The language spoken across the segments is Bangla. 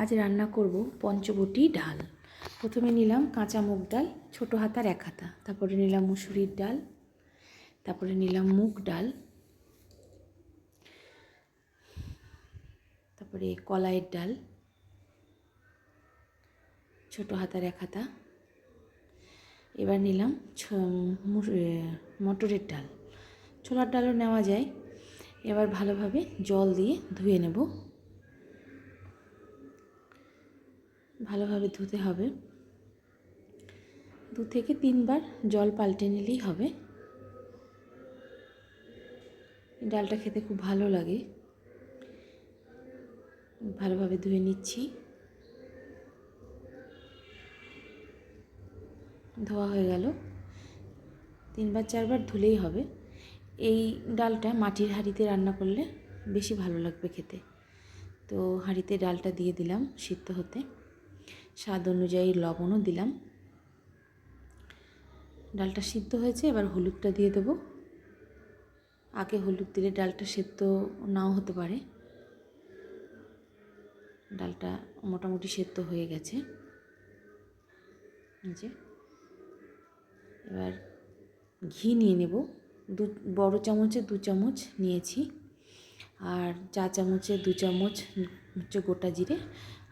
আজ রান্না করব পঞ্চবটি ডাল। প্রথমে নিলাম কাঁচা মুগ ডাল, ছোটো হাতার এক হাতা। তারপরে নিলাম মুসুরির ডাল, তারপরে নিলাম মুগ ডাল, তারপরে কলাইয়ের ডাল, ছোটো হাতার এক হাতা। এবার নিলাম মটরের ডাল। ছোলার ডালও নেওয়া যায়। এবার ভালোভাবে জল দিয়ে ধুয়ে নেব। ভালোভাবে ধুতে হবে। দু থেকে তিনবার জল পাল্টে নিলেই হবে। ডালটা খেতে খুব ভালো লাগে। ভালোভাবে ধুয়ে নিচ্ছি। ধোয়া হয়ে গেল। তিনবার, চারবার ধুলেই হবে। এই ডালটা মাটির হাঁড়িতে রান্না করলে বেশি ভালো লাগবে খেতে। তো হাঁড়িতে ডালটা দিয়ে দিলাম সিদ্ধ হতে। স্বাদ অনুযায়ী লবণও দিলাম। ডালটা সিদ্ধ হয়েছে, এবার হলুদটা দিয়ে দেবো। আগে হলুদ দিলে ডালটা সেদ্ধ নাও হতে পারে। ডালটা মোটামুটি সেদ্ধ হয়ে গেছে। যে। এবার ঘি নিয়ে নেব। দু, বড় চামচে দু চামচ নিয়েছি। আর চা চামচে দু চামচ হচ্ছে গোটা জিরে।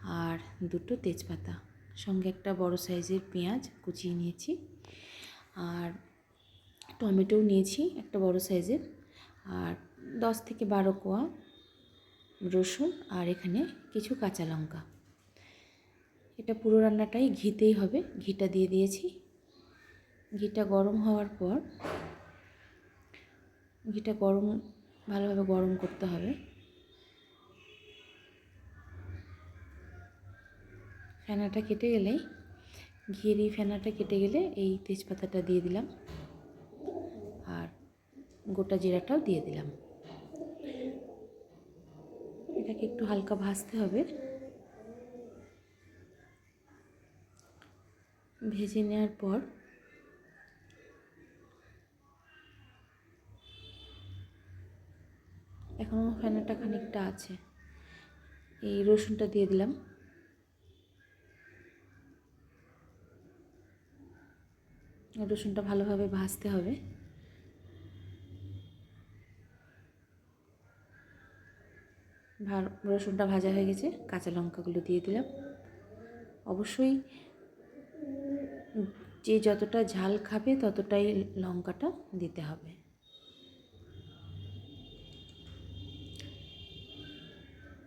আর দুটো তেজপাতা। সঙ্গে একটা বড় সাইজের পেঁয়াজ কুচিয়ে নিয়েছি। আর টমেটোও নিয়েছি একটা বড় সাইজের। আর দশ থেকে বারো কোয়া রসুন আর এখানে কিছু কাঁচা লঙ্কা। এটা পুরো রান্নাটাই ঘিতেই হবে। ঘিটা দিয়ে দিয়েছি। ঘিটা গরম হওয়ার পর, ঘিটা গরম, ভালোভাবে গরম করতে হবে। ফেনাটা কেটে গেলেই ঘিয়ের এই ফেনাটা কেটে গেলে এই তেজপাতাটা দিয়ে দিলাম। আর গোটা জিরাটাও দিয়ে দিলাম। এটাকে একটু হালকা ভাজতে হবে। ভেজে নেওয়ার পর এখনও ফেনাটা খানিকটা আছে। এই রসুনটা দিয়ে দিলাম। রসুনটা ভালোভাবে ভাজতে হবে। রসুনটা ভাজা হয়ে গেছে, কাঁচা লঙ্কাগুলো দিয়ে দিলাম। অবশ্যই যে যতটা ঝাল খাবে ততটাই লঙ্কাটা দিতে হবে।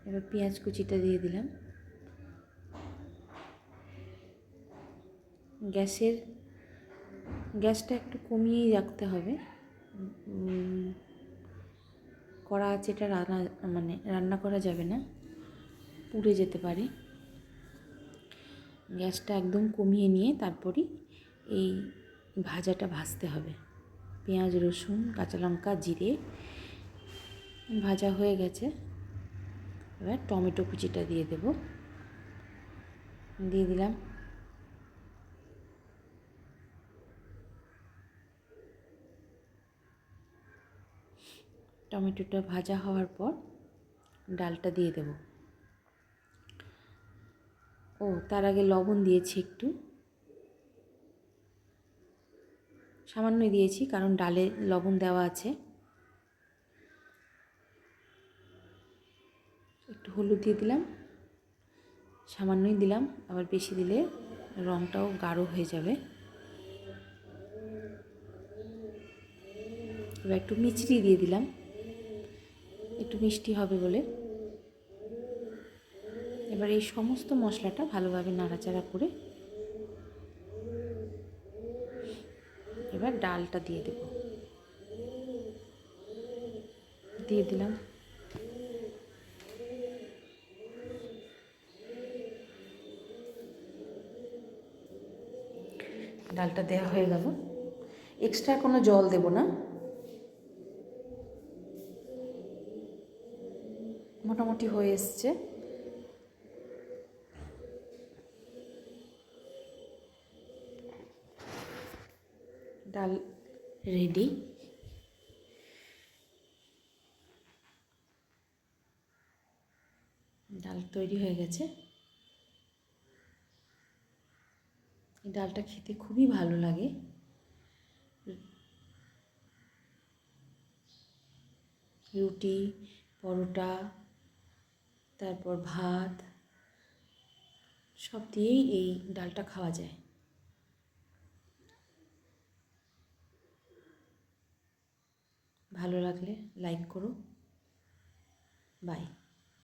এবার পেঁয়াজ কুচিটা দিয়ে দিলাম। গ্যাসের গ্যাসটা একটু কমিয়েই রাখতে হবে। কড়া আছে এটা রান্না মানে রান্না করা যাবে না, পুড়ে যেতে পারে। গ্যাসটা একদম কমিয়ে নিয়ে তারপরই এই ভাজাটা ভাজতে হবে। পেঁয়াজ, রসুন, কাঁচা লঙ্কা, জিরে, ভাজা হয়ে গেছে। এবার টমেটো কুচিটা দিয়ে দেব। দিয়ে দিলাম টমেটোটা ভাজা হওয়ার পর ডালটা দিয়ে দেব। ও, তার আগে লবণ দিয়েছি একটু। সামান্যই দিয়েছি, কারণ ডালে লবণ দেওয়া আছে। একটু হলুদ দিয়ে দিলাম। সামান্যই দিলাম, আবার বেশি দিলে রঙটাও গাঢ় হয়ে যাবে। এবার একটু মিচড়ি দিয়ে দিলাম। একটু মিষ্টি হবে বলে। এবার এই সমস্ত মশলাটা ভালোভাবে নাড়াচাড়া করে এবার ডালটা দিয়ে দেব। দিয়ে দিলাম। ডালটা দেওয়া হয়ে গেল। এক্সট্রা কোনো জল দেব না। মোটামুটি হয়ে এসছে। ডাল রেডি। ডাল তৈরি হয়ে গেছে। এই ডালটা খেতে খুবই ভালো লাগে। রুটি, পরোটা তারপর ভাত সব দিয়েই এই ডালটা খাওয়া যায়। ভালো লাগলে লাইক করো। বাই